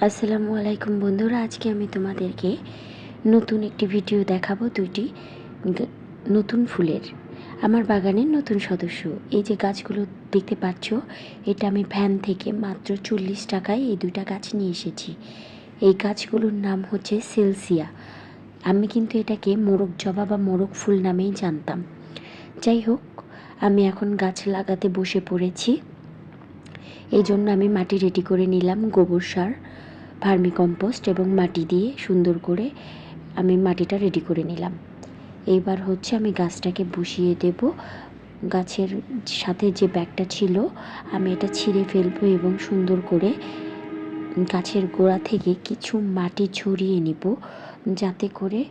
আসসালামু আলাইকুম বন্ধুরা, আজকে আমি তোমাদেরকে নতুন একটি ভিডিও দেখাবো দুইটি নতুন ফুলের। আমার বাগানের নতুন সদস্য। এই যে গাছগুলো দেখতে পাচ্ছ, এটা আমি ভ্যান থেকে মাত্র চল্লিশ টাকায় এই দুইটা গাছ নিয়ে এসেছি। এই গাছগুলোর নাম হচ্ছে সেলসিয়া। আমি কিন্তু এটাকে মোরগ জবা বা মোরগ ফুল নামেই জানতাম। যাই হোক, আমি এখন গাছ লাগাতে বসে পড়েছি। এই জন্য আমি মাটি রেডি করে নিলাম, গোবর সার ভার্মি কম্পোস্ট এবং মাটি দিয়ে সুন্দর করে আমি মাটিটা রেডি করে নিলাম। এইবার হচ্ছে আমি গাছটাকে বসিয়ে দেব। গাছের সাথে যে ব্যাগটা ছিল, আমি এটা ছিঁড়ে ফেলব এবং সুন্দর করে গাছের গোড়া থেকে কিছু মাটি ছড়িয়ে নিব, যাতে করে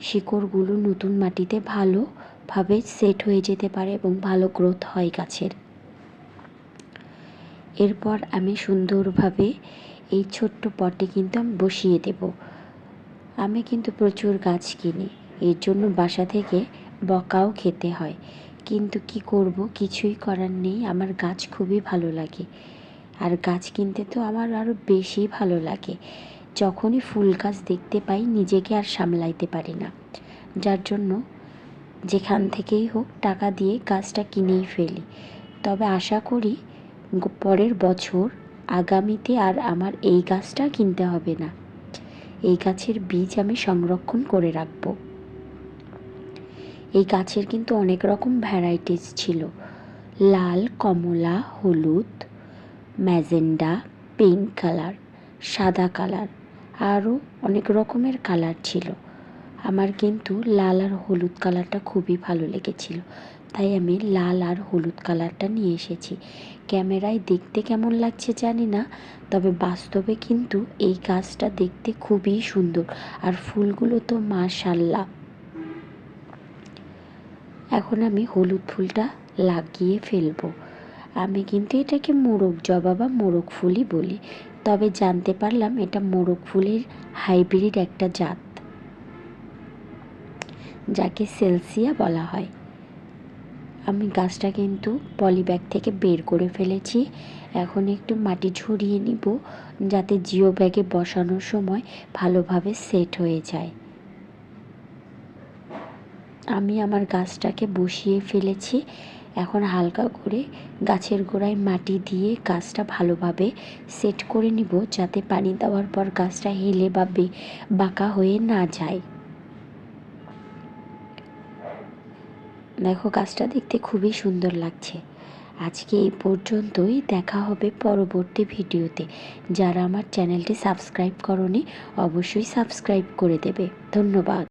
শিকড়গুলো নতুন মাটিতে ভালোভাবে সেট হয়ে যেতে পারে এবং ভালো গ্রোথ হয় গাছের। এরপর আমি সুন্দরভাবে এই ছোট্ট পটে কিন্তু আমি বসিয়ে দেব। আমি কিন্তু প্রচুর গাছ কিনি, এর জন্য বাসা থেকে বকাও খেতে হয়। কিন্তু কি করব, কিছুই করার নেই, আমার গাছ খুবই ভালো লাগে। আর গাছ কিনতে তো আমার আরও বেশি ভালো লাগে। যখনই ফুল গাছ দেখতে পাই, নিজেকে আর সামলাইতে পারি না। যার জন্য যেখান থেকেই হোক টাকা দিয়ে গাছটা কিনেই ফেলি। তবে আশা করি পরের বছর আগামীতে আর আমার এই গাছটা কিনতে হবে না। এই গাছের বীজ আমি সংরক্ষণ করে রাখব। এই গাছের কিন্তু অনেক রকম ভ্যারাইটিস ছিল। লাল, কমলা, হলুদ, ম্যাজেন্ডা পিঙ্ক কালার সাদা কালার আরও অনেক রকমের কালার ছিল। আমার কিন্তু লাল আর হলুদ কালারটা খুবই ভালো লেগেছিল। তাই আমি লাল আর হলুদ কালারটা নিয়ে এসেছি। ক্যামেরায় দেখতে কেমন লাগছে জানি না, তবে বাস্তবে কিন্তু এই গাছটা দেখতে খুবই সুন্দর আর ফুলগুলো তো মাশাল্লাহ এখন আমি হলুদ ফুলটা লাগিয়ে ফেলব। আমি কিন্তু এটাকে মোরগ জবা বা মোরগ ফুলই বলি, তবে জানতে পারলাম এটা মোরগ ফুলের হাইব্রিড একটা জাত, যাকে সেলসিয়া বলা হয়। আমি গাছটা কিন্তু পলিব্যাগ থেকে বের করে ফেলেছি। এখন একটু মাটি ঝরিয়ে নিব যাতে জিও ব্যাগে বসানোর সময় ভালোভাবে সেট হয়ে যায়। আমি আমার গাছটাকে বসিয়ে ফেলেছি। এখন হালকা করে গাছের গোড়ায় মাটি দিয়ে গাছটা ভালোভাবে সেট করে নিব যাতে পানি দেওয়ার পর গাছটা হেলে বা বাঁকা হয়ে না যায়। দেখো গাছটা দেখতে খুবই সুন্দর লাগছে। আজকে এই পর্যন্তই, দেখা হবে পরবর্তী ভিডিওতে। যারা আমার চ্যানেলটি সাবস্ক্রাইব করনি, অবশ্যই সাবস্ক্রাইব করে দেবে। ধন্যবাদ।